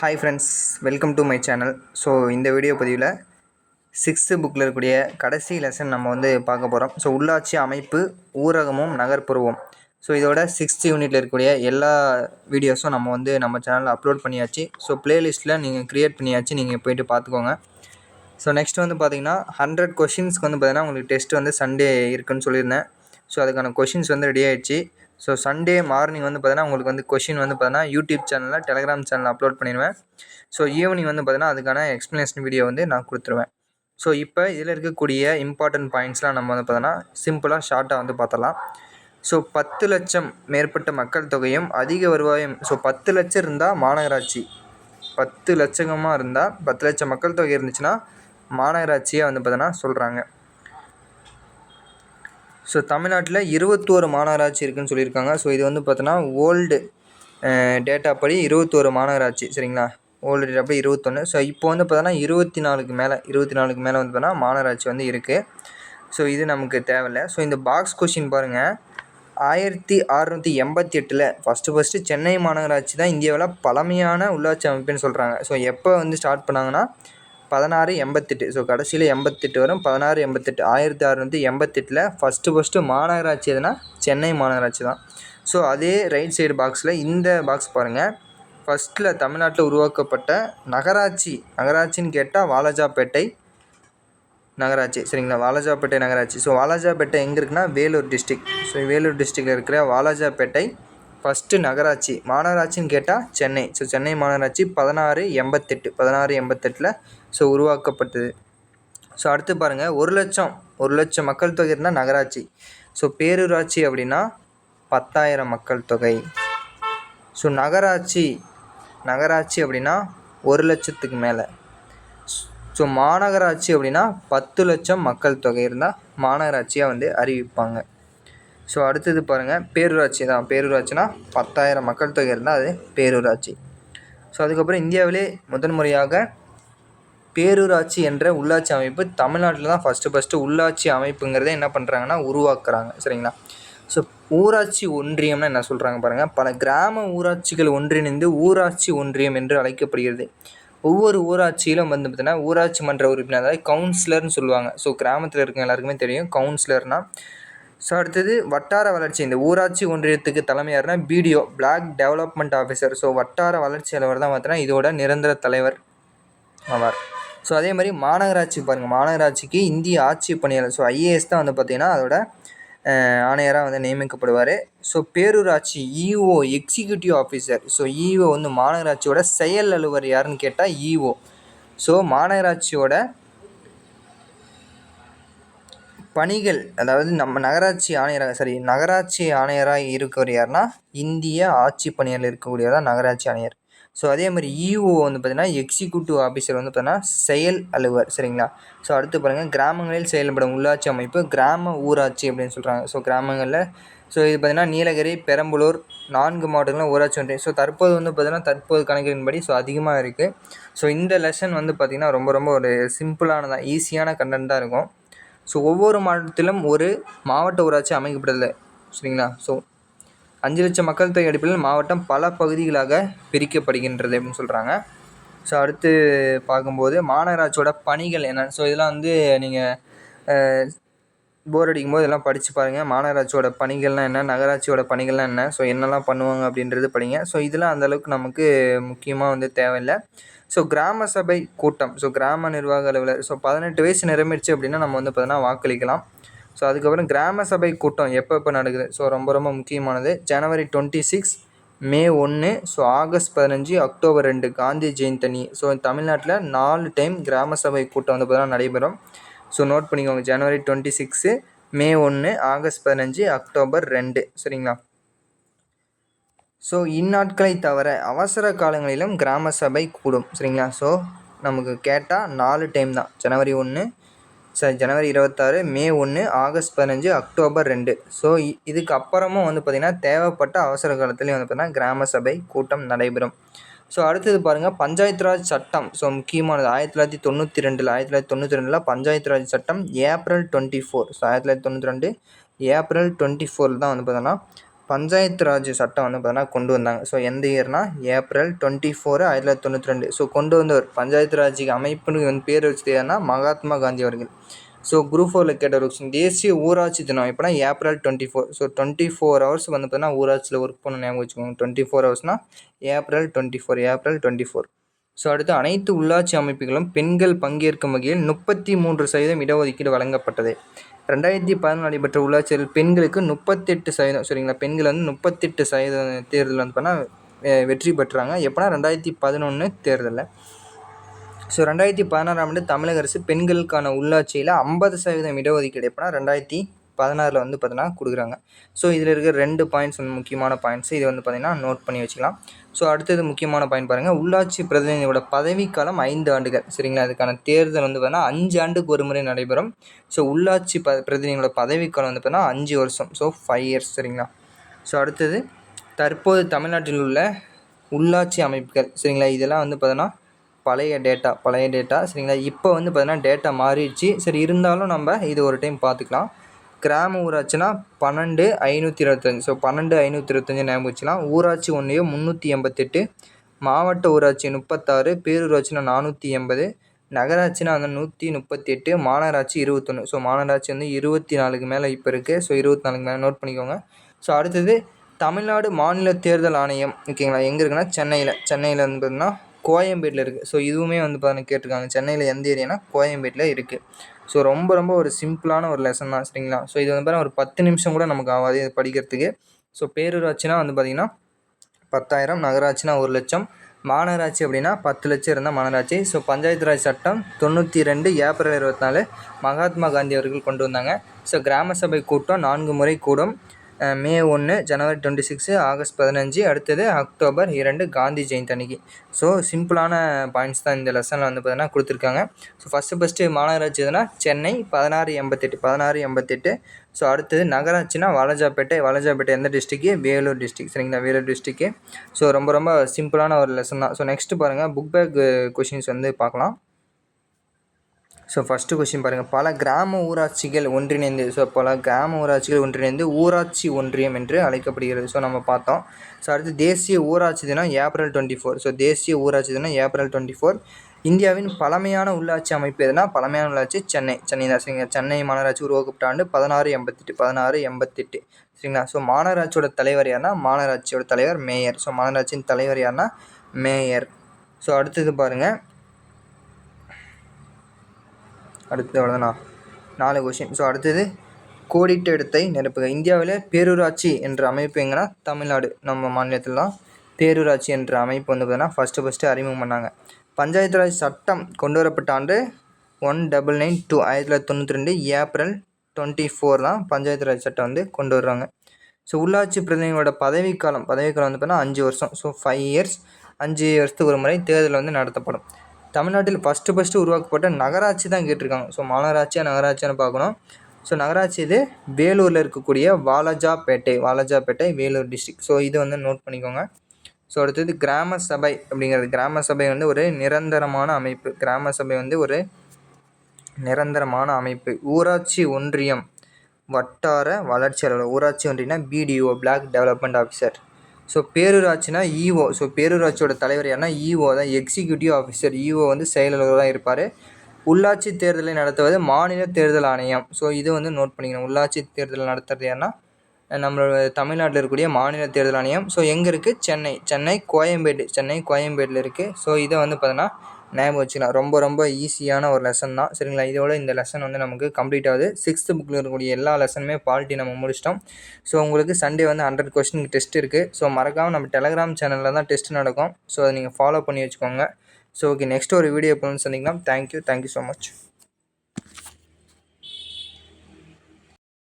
Hi friends welcome to my channel so இந்த video பதிவில் sixth புக்கில் இருக்கக்கூடிய கடைசி லெசன் நம்ம வந்து பார்க்க போகிறோம் ஸோ உள்ளாட்சி அமைப்பு ஊரகமும் நகர்ப்புறவும் ஸோ இதோட சிக்ஸ்த் யூனிட்டில் இருக்கக்கூடிய எல்லா வீடியோஸும் நம்ம வந்து நம்ம சேனலில் அப்லோட் பண்ணியாச்சு. ஸோ ப்ளேலிஸ்ட்டில் நீங்கள் க்ரியேட் பண்ணியாச்சு. நீங்கள் போயிட்டு பார்த்துக்கோங்க. ஸோ நெக்ஸ்ட் வந்து பார்த்தீங்கன்னா ஹண்ட்ரட் கொஷின்ஸ்க்கு வந்து பார்த்திங்கன்னா உங்களுக்கு டெஸ்ட் வந்து சண்டே இருக்குன்னு சொல்லியிருந்தேன். ஸோ அதுக்கான கொஷின்ஸ் வந்து ரெடி ஆயிடுச்சு. ஸோ சண்டே மார்னிங் வந்து பார்த்தீங்கன்னா உங்களுக்கு வந்து கொஷின் வந்து பார்த்தீங்கன்னா யூடியூப் சேனலில் டெலிகிராம் சேனலில் அப்லோட் பண்ணிடுவேன். ஸோ ஈவினிங் வந்து பார்த்தீங்கன்னா அதுக்கான எக்ஸ்ப்ளனேஷன் வீடியோ வந்து நான் கொடுத்துருவேன். ஸோ இப்போ இதில் இருக்கக்கூடிய இம்பார்ட்டன்ட் பாயிண்ட்ஸ்லாம் நம்ம வந்து பார்த்தோன்னா சிம்பிளாக ஷார்ட்டாக வந்து பார்த்தலாம் ஸோ பத்து லட்சம் மேற்பட்ட மக்கள் தொகையும் அதிக வருவாயும் ஸோ பத்து லட்சம் இருந்தால் மாநகராட்சி. பத்து லட்சமாக இருந்தால் பத்து லட்சம் மக்கள் தொகை இருந்துச்சுன்னா மாநகராட்சியாக வந்து பார்த்தோன்னா சொல்கிறாங்க ஸோ தமிழ்நாட்டில் இருபத்தோரு மாநகராட்சி இருக்குதுன்னு சொல்லியிருக்காங்க. ஸோ இது வந்து பார்த்தோன்னா ஓல்டு டேட்டா படி இருபத்தோரு மாநகராட்சி. சரிங்களா? ஓல்டு டேட்டா படி இருபத்தொன்று ஸோ இப்போ வந்து பார்த்தோன்னா இருபத்தி நாலுக்கு மேலே இருபத்தி நாலுக்கு மேலே வந்து பார்த்தோன்னா மாநகராட்சி வந்து இருக்குது ஸோ இது நமக்கு தேவையில்லை. ஸோ இந்த பாக்ஸ் கொஷின் பாருங்கள் ஆயிரத்தி அறநூற்றி எண்பத்தி எட்டில் ஃபஸ்ட்டு ஃபஸ்ட்டு சென்னை மாநகராட்சி தான் இந்தியாவில் பழமையான உள்ளாட்சி அமைப்புன்னு சொல்கிறாங்க ஸோ எப்போ வந்து ஸ்டார்ட் பண்ணாங்கன்னா பதினாறு எண்பத்தெட்டு. ஸோ கடைசியில் எண்பத்தெட்டு வரும். பதினாறு எண்பத்தெட்டு. ஆயிரத்தி அறுநூற்றி எண்பத்தெட்டில் ஃபஸ்ட்டு ஃபஸ்ட்டு மாநகராட்சி எதுனா? சென்னை மாநகராட்சி தான். ஸோ அதே ரைட் சைடு பாக்ஸில் இந்த பாக்ஸ் பாருங்கள் ஃபஸ்ட்டில் தமிழ்நாட்டில் உருவாக்கப்பட்ட நகராட்சி. நகராட்சின்னு கேட்டால் வாலாஜாப்பேட்டை நகராட்சி. சரிங்களா? வாலாஜாப்பேட்டை நகராட்சி. ஸோ வாலாஜாப்பேட்டை எங்கே இருக்குன்னா? வேலூர் டிஸ்ட்ரிக் ஸோ வேலூர் டிஸ்ட்ரிக்டில் இருக்கிற வாலாஜாப்பேட்டை ஃபஸ்ட்டு நகராட்சி மாநகராட்சின்னு கேட்டால் சென்னை. ஸோ சென்னை மாநகராட்சி பதினாறு எண்பத்தெட்டு பதினாறு எண்பத்தெட்டில் ஸோ உருவாக்கப்பட்டது. ஸோ அடுத்து பாருங்கள் ஒரு லட்சம் ஒரு லட்சம் மக்கள் தொகை இருந்தால் நகராட்சி. ஸோ பேரூராட்சி அப்படின்னா பத்தாயிரம் மக்கள் தொகை. ஸோ நகராட்சி நகராட்சி அப்படின்னா ஒரு லட்சத்துக்கு மேலே. ஸோ மாநகராட்சி அப்படின்னா பத்து லட்சம் மக்கள் தொகை இருந்தால் மாநகராட்சியாக வந்து அறிவிப்பாங்க. ஸோ அடுத்தது பாருங்கள் பேரூராட்சி தான். பேரூராட்சினா பத்தாயிரம் மக்கள் தொகை இருந்தால் அது பேரூராட்சி. ஸோ அதுக்கப்புறம் இந்தியாவிலே முதன் முறையாக பேரூராட்சி என்ற உள்ளாட்சி அமைப்பு தமிழ்நாட்டில் தான் ஃபஸ்ட்டு ஃபஸ்ட்டு உள்ளாட்சி அமைப்புங்கிறத என்ன பண்ணுறாங்கன்னா உருவாக்குறாங்க. சரிங்களா? ஸோ ஊராட்சி ஒன்றியம்னு என்ன சொல்கிறாங்க பாருங்கள் பல கிராம ஊராட்சிகள் ஒன்றிணைந்து ஊராட்சி ஒன்றியம் என்று அழைக்கப்படுகிறது. ஒவ்வொரு ஊராட்சியிலும் வந்து பார்த்திங்கன்னா ஊராட்சி மன்ற உறுப்பினர் அதாவது கவுன்சிலர்னு சொல்லுவாங்க. ஸோ கிராமத்தில் இருக்க எல்லாருக்குமே தெரியும். கவுன்சிலர்னால் ஸோ அடுத்தது வட்டார வளர்ச்சி. இந்த ஊராட்சி ஒன்றியத்துக்கு தலைமையாருன்னா BDO block development officer so வட்டார வளர்ச்சி அலுவலர் தான் பார்த்தீங்கன்னா இதோட நிரந்தர தலைவர் ஆவார். ஸோ அதே மாதிரி மாநகராட்சி பாருங்கள் மாநகராட்சிக்கு இந்திய ஆட்சி பணியாளர். ஸோ ஐஏஎஸ் தான் வந்து பார்த்திங்கன்னா அதோட ஆணையராக வந்து நியமிக்கப்படுவார். ஸோ பேரூராட்சி EO executive officer so EO வந்து மாநகராட்சியோட செயல் அலுவலர் யாருன்னு கேட்டால் இஓ ஸோ மாநகராட்சியோட பணிகள் அதாவது நம்ம நகராட்சி ஆணையராக சரி நகராட்சி ஆணையராக இருக்கிற யாருன்னா இந்திய ஆட்சி பணியில் இருக்கக்கூடியவர் தான் நகராட்சி ஆணையர். ஸோ அதே மாதிரி இஓ வந்து பார்த்திங்கன்னா எக்ஸிக்யூட்டிவ் ஆஃபீஸர் வந்து பார்த்தீங்கன்னா செயல் அலுவலர் சரிங்களா? ஸோ அடுத்து பாருங்கள் கிராமங்களில் செயல்படும் உள்ளாட்சி அமைப்பு கிராம ஊராட்சி அப்படின்னு சொல்கிறாங்க ஸோ கிராமங்களில் ஸோ இது பார்த்திங்கன்னா நீலகிரி பெரம்பலூர் நான்கு மாவட்டங்களும் ஊராட்சி ஒன்றியம். ஸோ தற்போது வந்து பார்த்திங்கன்னா தற்போது கணக்கின்படி ஸோ அதிகமாக இருக்குது ஸோ இந்த லெசன் வந்து பார்த்திங்கன்னா ரொம்ப ரொம்ப ஒரு சிம்பிளானதாக ஈஸியான கண்டென்ட் தான் இருக்கும். ஸோ ஒவ்வொரு மாவட்டத்திலும் ஒரு மாவட்ட ஊராட்சி அமைக்கப்படலை சரிங்களா? ஸோ அஞ்சு லட்சம் மக்கள் தொகை அடிப்படையில் மாவட்டம் பல பகுதிகளாக பிரிக்கப்படுகின்றது அப்படின்னு சொல்கிறாங்க ஸோ அடுத்து பார்க்கும்போது மாநகராட்சியோட பணிகள் என்ன ஸோ இதெல்லாம் வந்து நீங்கள் போர் அடிக்கும் போது இதெல்லாம் படித்து பாருங்கள் மாநகராட்சியோட பணிகள்லாம் என்ன? நகராட்சியோட பணிகள்லாம் என்ன? ஸோ என்னெல்லாம் பண்ணுவாங்க அப்படின்றது படிங்க. ஸோ இதெல்லாம் அந்தளவுக்கு நமக்கு முக்கியமாக வந்து தேவையில்லை. ஸோ கிராம சபை கூட்டம். ஸோ கிராம நிர்வாக அலுவலர். ஸோ பதினெட்டு வயசு நிரம்பிடுச்சு அப்படின்னா நம்ம வந்து பார்த்தீங்கன்னா வாக்களிக்கலாம். ஸோ அதுக்கப்புறம் கிராம சபை கூட்டம் எப்போ எப்போ நடக்குது? ஸோ ரொம்ப ரொம்ப முக்கியமானது. ஜனவரி டுவெண்ட்டி சிக்ஸ் மே ஒன்று ஸோ ஆகஸ்ட் பதினஞ்சு அக்டோபர் ரெண்டு காந்தி ஜெயந்தனி. ஸோ தமிழ்நாட்டில் நாலு டைம் கிராம சபை கூட்டம் வந்து பார்த்தீங்கன்னா நடைபெறும். ஸோ நோட் பண்ணிக்கோங்க. ஜனவரி டுவெண்ட்டி சிக்ஸு மே ஒன்று ஆகஸ்ட் பதினஞ்சு அக்டோபர் ரெண்டு. சரிங்களா? ஸோ இந்நாட்களை தவிர அவசர காலங்களிலும் கிராம சபை கூடும் சரிங்களா? ஸோ நமக்கு கேட்டால் நாலு டைம் தான். ஜனவரி ஒன்று சாரி ஜனவரி இருபத்தாறு மே ஒன்று ஆகஸ்ட் பதினஞ்சு அக்டோபர் ரெண்டு. ஸோ இதுக்கு அப்புறமும் வந்து பார்த்திங்கன்னா தேவைப்பட்ட அவசர காலத்துலேயும் வந்து பார்த்திங்கன்னா கிராம சபை கூட்டம் நடைபெறும். ஸோ அடுத்தது பாருங்கள் பஞ்சாயத்து ராஜ் சட்டம். ஸோ முக்கியமானது ஆயிரத்தி தொள்ளாயிரத்தி தொண்ணூற்றி ரெண்டில் ஆயிரத்தி தொள்ளாயிரத்தி தொண்ணூற்றி ரெண்டில் பஞ்சாயத்து ராஜ் சட்டம் ஏப்ரல் டுவெண்ட்டி ஃபோர் ஸோ ஆயிரத்தி தொள்ளாயிரத்தி தொண்ணூற்றி ரெண்டு ஏப்ரல் டுவெண்ட்டி ஃபோரில் தான் வந்து பார்த்தோன்னா பஞ்சாயத்து ராஜ் சட்டம் வந்து பார்த்தீங்கன்னா கொண்டு வந்தாங்க. ஸோ எந்த இயர்னா ஏப்ரல் டுவெண்ட்டி ஃபோர் ஆயிரத்தி தொள்ளாயிரத்தி தொண்ணூற்றி ரெண்டு. ஸோ கொண்டு வந்தவர் பஞ்சாயத்து ராஜ் அமைப்புன்னு வந்து பேர் வச்சது யாருன்னா மகாத்மா காந்தி அவர்கள். ஸோ குரூப் ஃபோரில் கேட்ட ஒரு கொஸ்டின் தேசிய ஊராட்சி தினம் எப்போனா April twenty four so twenty four hours வந்து பார்த்தீங்கன்னா ஊராட்சியில் ஒர்க் பண்ண ஞாபகம் வச்சுக்கோங்க. Twenty four ஹவர்ஸ்னால் April twenty four April twenty four so அடுத்து அனைத்து உள்ளாட்சி அமைப்புகளும் பெண்கள் பங்கேற்கும் வகையில் முப்பத்தி மூன்று சதவீதம் இடஒதுக்கீடு வழங்கப்பட்டது. ரெண்டாயிரத்தி பதினாலு நடைபெற்ற உள்ளாட்சியில் பெண்களுக்கு முப்பத்தெட்டு சதவீதம் சரிங்களா பெண்கள் வந்து முப்பத்தெட்டு சதவீதம் தேர்தல் வந்து பண்ணால் வெற்றி பெற்றாங்க. எப்போனா ரெண்டாயிரத்தி பதினொன்று தேர்தலில். ஸோ ரெண்டாயிரத்தி பதினாறாம் ஆண்டு தமிழக அரசு பெண்களுக்கான உள்ளாட்சியில் ஐம்பது சதவீதம் இடஒதுக்கீடு எப்போனா ரெண்டாயிரத்தி பதினாறில் வந்து பார்த்தீங்கன்னா கொடுக்குறாங்க. ஸோ இதில் இருக்கிற ரெண்டு பாயிண்ட்ஸ் வந்து முக்கியமான பாயிண்ட்ஸ் இது வந்து பார்த்திங்கன்னா நோட் பண்ணி வச்சுக்கலாம். ஸோ அடுத்தது முக்கியமான பாயிண்ட் பாருங்கள் உள்ளாட்சி பிரதிநிதியோட பதவிக்காலம் ஐந்து ஆண்டுகள். சரிங்களா? அதுக்கான தேர்தல் வந்து பார்த்தீங்கன்னா அஞ்சு ஆண்டுக்கு ஒரு முறை நடைபெறும். ஸோ உள்ளாட்சி ப பிரதிநிதிகளோட பதவிக்காலம் வந்து பார்த்தீங்கன்னா அஞ்சு வருஷம். ஸோ ஃபைவ் இயர்ஸ் சரிங்களா? ஸோ அடுத்தது தற்போது தமிழ்நாட்டில் உள்ள உள்ளாட்சி அமைப்புகள். சரிங்களா? இதெல்லாம் வந்து பார்த்தோன்னா பழைய டேட்டா பழைய டேட்டா சரிங்களா? இப்போ வந்து பார்த்தீங்கன்னா டேட்டா மாறிடுச்சு. சரி இருந்தாலும் நம்ம இது ஒரு டைம் பார்த்துக்கலாம். கிராம ஊராட்சினா பன்னெண்டு ஐநூற்றி இருபத்தஞ்சி. ஸோ பன்னெண்டு ஐநூற்றி இருபத்தஞ்சி ஞாபகம் வச்சுக்கலாம். ஊராட்சி ஒன்றியம் முந்நூற்றி எண்பத்தெட்டு மாவட்ட ஊராட்சி முப்பத்தாறு பேரூராட்சினா நானூற்றி எண்பது நகராட்சினா வந்து நூற்றி முப்பத்தி எட்டு மாநகராட்சி இருபத்தொன்று ஸோ மாநகராட்சி வந்து இருபத்தி நாலுக்கு மேலே இப்போ இருக்குது ஸோ இருபத்தி நாலுக்கு மேலே நோட் பண்ணிக்கோங்க. ஸோ அடுத்தது தமிழ்நாடு மாநில தேர்தல் ஆணையம் ஓகேங்களா? எங்கே இருக்குன்னா சென்னையில். சென்னையில் வந்து பார்த்தீங்கன்னா கோயம்பேட்டில் இருக்குது. ஸோ இதுவுமே வந்து பார்த்தீங்கன்னா கேட்டிருக்காங்க. சென்னையில் எந்த ஏரியானா கோயம்பேட்டில் இருக்குது ஸோ ரொம்ப ரொம்ப ஒரு சிம்பிளான ஒரு லெசன் தான் சரிங்களா? ஸோ இது வந்து பார்த்தீங்கன்னா ஒரு பத்து நிமிஷம் கூட நமக்கு ஆகாது இது படிக்கிறதுக்கு. ஸோ பேரூராட்சினா வந்து பார்த்திங்கன்னா பத்தாயிரம் நகராட்சினா ஒரு லட்சம் மாநகராட்சி அப்படின்னா பத்து லட்சம் இருந்தால் மாநகராட்சி. ஸோ பஞ்சாயத்து ராஜ் சட்டம் தொண்ணூற்றி ரெண்டு ஏப்ரல் இருபத்தி நாலு மகாத்மா காந்தி அவர்கள் கொண்டு வந்தாங்க. ஸோ கிராம சபை கூட்டம் நான்கு முறை கூடும். மே ஒன்று ஜனவரி டுவெண்ட்டி சிக்ஸு ஆகஸ்ட் பதினஞ்சு அடுத்தது அக்டோபர் இரண்டு காந்தி ஜெயந்தி அன்னைக்கு. ஸோ சிம்பிளான பாயிண்ட்ஸ் தான் இந்த லெசனில் வந்து பார்த்தீங்கன்னா கொடுத்துருக்காங்க. ஸோ ஃபஸ்ட்டு ஃபஸ்ட்டு மாநகராட்சி எதுனா சென்னை பதினாறு எண்பத்தெட்டு பதினாறு எண்பத்தெட்டு. ஸோ அடுத்தது நகராட்சினா வாலஜாப்பேட்டை வாலஜாப்பேட்டை எந்த டிஸ்ட்ரிக்கு வேலூர் டிஸ்ட்ரிக் சரிங்களா? வேலூர் டிஸ்ட்ரிக்கு ஸோ ரொம்ப ரொம்ப சிம்பிளான ஒரு லெசன் தான். ஸோ நெக்ஸ்ட்டு பாருங்கள் புக் பேக் கொஷின்ஸ் வந்து பார்க்கலாம் ஸோ ஃபஸ்ட்டு கொஸ்டின் பாருங்கள் பல கிராம ஊராட்சிகள் ஒன்றிணைந்து ஸோ பல கிராம ஊராட்சிகள் ஒன்றிணைந்து ஊராட்சி ஒன்றியம் என்று அழைக்கப்படுகிறது. ஸோ நம்ம பார்த்தோம். ஸோ அடுத்து தேசிய ஊராட்சி தினம் ஏப்ரல் டுவெண்ட்டி ஃபோர் ஸோ தேசிய ஊராட்சி தினம் ஏப்ரல் டுவெண்ட்டி ஃபோர் இந்தியாவின் பழமையான உள்ளாட்சி அமைப்பு எதுனா? பழமையான உள்ளாட்சி சென்னை. சென்னை தான். சரிங்க சென்னை மாநகராட்சி உருவாக்கப்பட்ட ஆண்டு பதினாறு எண்பத்தெட்டு பதினாறு எண்பத்தெட்டு. சரிங்களா? ஸோ மாநகராட்சியோட தலைவர் யாருன்னா மாநகராட்சியோட தலைவர் மேயர். ஸோ மாநகராட்சியின் தலைவர் யாருன்னா மேயர். ஸோ அடுத்தது பாருங்கள் அடுத்தது அவ்வளோதானா நாலு கொஷின் ஸோ அடுத்தது கோடிட்ட இடத்தை நிரப்புக. இந்தியாவில் பேரூராட்சி என்ற அமைப்பு எங்கன்னா தமிழ்நாடு. நம்ம மாநிலத்தில் தான் பேரூராட்சி என்ற அமைப்பு வந்து பார்த்தீங்கன்னா ஃபஸ்ட்டு ஃபஸ்ட்டு அறிமுகம் பண்ணாங்க. பஞ்சாயத்து ராஜ் சட்டம் கொண்டு வரப்பட்ட ஆண்டு ஒன் டபுள் நைன் டூ ஆயிரத்தி தொள்ளாயிரத்தி தொண்ணூற்றி ரெண்டு ஏப்ரல் டுவெண்ட்டி ஃபோர் தான் பஞ்சாயத்து ராஜ் சட்டம் வந்து கொண்டு வர்றாங்க. ஸோ உள்ளாட்சி பிரதிநிதிகளோட பதவிக்காலம் பதவிக்காலம் வந்து பார்த்தீங்கன்னா அஞ்சு வருஷம். ஸோ ஃபைவ் இயர்ஸ் அஞ்சு வருஷத்துக்கு ஒரு முறை தேர்தல் வந்து நடத்தப்படும். தமிழ்நாட்டில் ஃபஸ்ட்டு ஃபஸ்ட்டு உருவாக்கப்பட்ட நகராட்சி தான் கேட்டிருக்காங்க. ஸோ மாநகராட்சியாக நகராட்சியான்னு பார்க்கணும். ஸோ நகராட்சி இது வேலூரில் இருக்கக்கூடிய வாலாஜாப்பேட்டை வாலாஜாப்பேட்டை வேலூர் டிஸ்ட்ரிக் ஸோ இது வந்து நோட் பண்ணிக்கோங்க. ஸோ அடுத்தது கிராம சபை அப்படிங்கிறது. கிராம சபை வந்து ஒரு நிரந்தரமான அமைப்பு. கிராம சபை வந்து ஒரு நிரந்தரமான அமைப்பு. ஊராட்சி ஒன்றியம் வட்டார வளர்ச்சி அலுவலர் ஊராட்சி ஒன்றியம்னா BDO block development officer so பேரூராட்சினா EO so பேரூராட்சியோட தலைவர் யாருன்னா இஓ தான். எக்ஸிக்யூட்டிவ் ஆஃபீஸர் இஓ வந்து செயலாளராக இருப்பார். உள்ளாட்சி தேர்தலை நடத்துவது மாநில தேர்தல் ஆணையம். ஸோ இது வந்து நோட் பண்ணிக்கணும். உள்ளாட்சி தேர்தல் நடத்துறது யாருன்னா நம்மளோட தமிழ்நாட்டில் இருக்கக்கூடிய மாநில தேர்தல் ஆணையம். ஸோ எங்கே இருக்குது சென்னை. சென்னை கோயம்பேடு. சென்னை கோயம்பேட்டில் இருக்குது ஸோ இதை வந்து பார்த்தோன்னா ஞாபகம் வச்சுக்கலாம் ரொம்ப ரொம்ப ஈஸியான ஒரு லெசன் தான். சரிங்களா? இதோட இந்த லெசன் வந்து நமக்கு கம்ப்ளீட் ஆகுது. சிக்ஸ்த்து புக்கில் இருக்கக்கூடிய எல்லா லெசனுமே பாலிட்டி நம்ம முடிச்சிட்டோம். ஸோ உங்களுக்கு சண்டே வந்து ஹண்ட்ரட் கொஸ்டின் டெஸ்ட் இருக்குது ஸோ மறக்காமல் நம்ம டெலகிராம் சேனலில் தான் டெஸ்ட் நடக்கும். ஸோ அதை நீங்கள் ஃபாலோ பண்ணி வச்சுக்கோங்க. ஸோ ஓகே நெக்ஸ்ட் ஒரு வீடியோ எப்போன்னு சொன்னீங்கன்னா தேங்க்யூ தேங்க்யூ ஸோ மச்